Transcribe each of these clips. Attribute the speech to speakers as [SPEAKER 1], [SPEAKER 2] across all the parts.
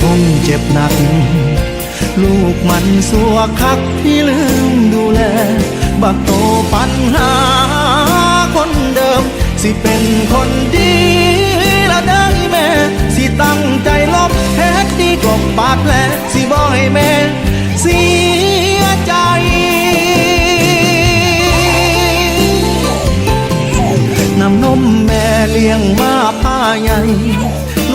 [SPEAKER 1] คงเจ็บหนัก ลูกมันสัวคักที่ลืมดูแล บักโตปัญหาคนเดิม สิเป็นคนดีละได้แม่ สิตั้งใจลบแพ้ดีกบบาดแผลสิบ่ให้แม่เสียใจน้ำนมแม่เลี้ยงมาผ้าใหญ่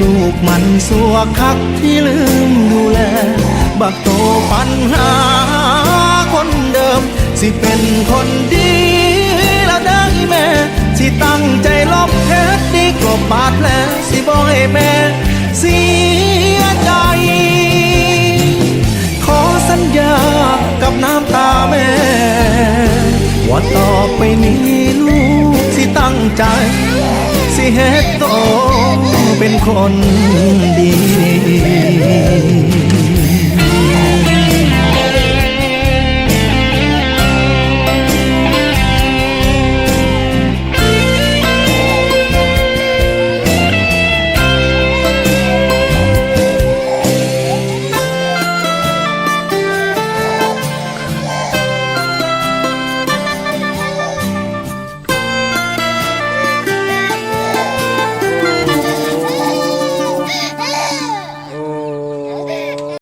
[SPEAKER 1] ลูกมันสัวคักที่ลืมดูแล บักโตปัญหาคนเดิม สิเป็นคนดีละได้แม่ สิตั้งใจลบเพชรดีกลบบาดแผลสิบอยแม่เสียใจ ขอสัญญากับน้ำตาแม่ ว่าต่อไปนี้ลูกสิตั้งใจ สิเฮ็ดโตเป็นคนดี